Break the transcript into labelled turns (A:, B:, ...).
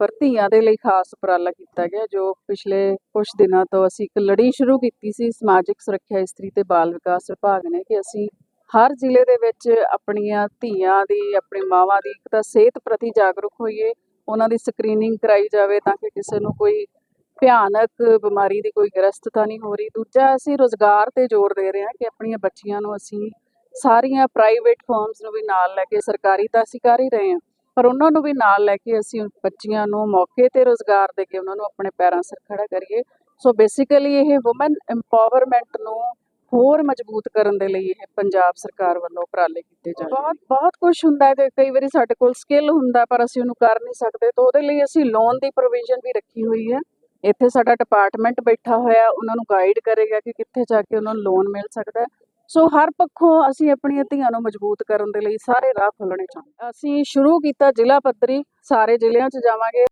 A: ਪਰ ਧੀਆਂ ਦੇ ਲਈ ਖਾਸ ਉਪਰਾਲਾ ਕੀਤਾ ਗਿਆ, ਜੋ ਪਿਛਲੇ ਕੁਝ ਦਿਨਾਂ ਤੋਂ ਅਸੀਂ ਇੱਕ ਲੜੀ ਸ਼ੁਰੂ ਕੀਤੀ ਸੀ, ਸਮਾਜਿਕ ਸੁਰੱਖਿਆ ਇਸਤਰੀ ਤੇ ਬਾਲ ਵਿਕਾਸ ਵਿਭਾਗ ਨੇ, ਕਿ ਅਸੀਂ ਹਰ ਜ਼ਿਲ੍ਹੇ ਦੇ ਵਿੱਚ ਆਪਣੀਆਂ ਧੀਆਂ ਦੀ, ਆਪਣੀ ਮਾਵਾਂ ਦੀ ਇੱਕ ਤਾਂ ਸਿਹਤ ਪ੍ਰਤੀ ਜਾਗਰੂਕ ਹੋਈਏ, ਉਹਨਾਂ ਦੀ ਸਕਰੀਨਿੰਗ ਕਰਾਈ ਜਾਵੇ ਤਾਂ ਕਿ ਕਿਸੇ ਨੂੰ ਕੋਈ ਭਿਆਨਕ ਬਿਮਾਰੀ ਦੀ ਕੋਈ ਗ੍ਰਸਤਤਾ ਨਹੀਂ ਹੋ ਰਹੀ। ਦੂਜਾ, ਅਸੀਂ ਰੋਜ਼ਗਾਰ ਤੇ ਜ਼ੋਰ ਦੇ ਰਹੇ ਹਾਂ ਕਿ ਆਪਣੀਆਂ ਬੱਚੀਆਂ ਨੂੰ ਅਸੀਂ ਸਾਰੀਆਂ ਪ੍ਰਾਈਵੇਟ ਫਰਮਸ ਨੂੰ ਵੀ ਨਾਲ ਲੈ ਕੇ ਸਰਕਾਰੀ ਤਾਂ ਅਸੀਂ ਕਰ ਹੀ ਰਹੇ ਹਾਂ। ਪਰ ਉਹਨਾਂ ਨੂੰ ਵੀ ਨਾਲ ਲੈ ਕੇ ਅਸੀਂ ਬੱਚੀਆਂ ਨੂੰ ਮੌਕੇ ਤੇ ਰੋਜ਼ਗਾਰ ਦੇ ਕੇ ਉਹਨਾਂ ਨੂੰ ਆਪਣੇ ਪੈਰਾਂ ਸਿਰ ਖੜਾ ਕਰੀਏ। ਸੋ ਬੇਸਿਕਲੀ ਇਹ ਔਮਨ ਐਮਪਾਵਰਮੈਂਟ ਨੂੰ ਹੋਰ ਮਜ਼ਬੂਤ ਕਰਨ ਦੇ ਲਈ ਇਹ ਪੰਜਾਬ ਸਰਕਾਰ ਵੱਲੋਂ ਉਪਰਾਲੇ ਕੀਤੇ ਜਾਂਦੇ ਬਹੁਤ ਬਹੁਤ ਕੁਝ ਹੁੰਦਾ ਹੈ ਤੇ ਕਈ ਵਾਰੀ ਸਾਡੇ ਕੋਲ ਸਕਿੱਲ ਹੁੰਦਾ ਪਰ ਅਸੀਂ ਉਹਨੂੰ ਕਰ ਨਹੀਂ ਸਕਦੇ ਤਾਂ ਉਹਦੇ ਲਈ ਅਸੀਂ ਲੋਨ ਦੀ ਪ੍ਰੋਵੀਜ਼ਨ ਵੀ ਰੱਖੀ ਹੋਈ ਹੈ। ਇੱਥੇ ਸਾਡਾ ਡਿਪਾਰਟਮੈਂਟ ਬੈਠਾ ਹੋਇਆ ਉਹਨਾਂ ਨੂੰ ਗਾਈਡ ਕਰੇਗਾ ਕਿ ਕਿੱਥੇ ਜਾ ਕੇ ਉਹਨਾਂ ਨੂੰ ਲੋਨ ਮਿਲ ਸਕਦਾ ਹੈ। ਸੋ ਹਰ ਪੱਖੋਂ ਅਸੀਂ ਆਪਣੀਆਂ ਧੀਆਂ ਨੂੰ ਮਜ਼ਬੂਤ ਕਰਨ ਦੇ ਲਈ ਸਾਰੇ ਰਾਹ ਖੋਲ੍ਹਣੇ ਚਾਹੁੰਦੇ ਅਸੀਂ ਸ਼ੁਰੂ ਕੀਤਾ ਜ਼ਿਲ੍ਹਾ ਪੱਧਰੀ, ਸਾਰੇ ਜ਼ਿਲ੍ਹਿਆਂ 'ਚ ਜਾਵਾਂਗੇ।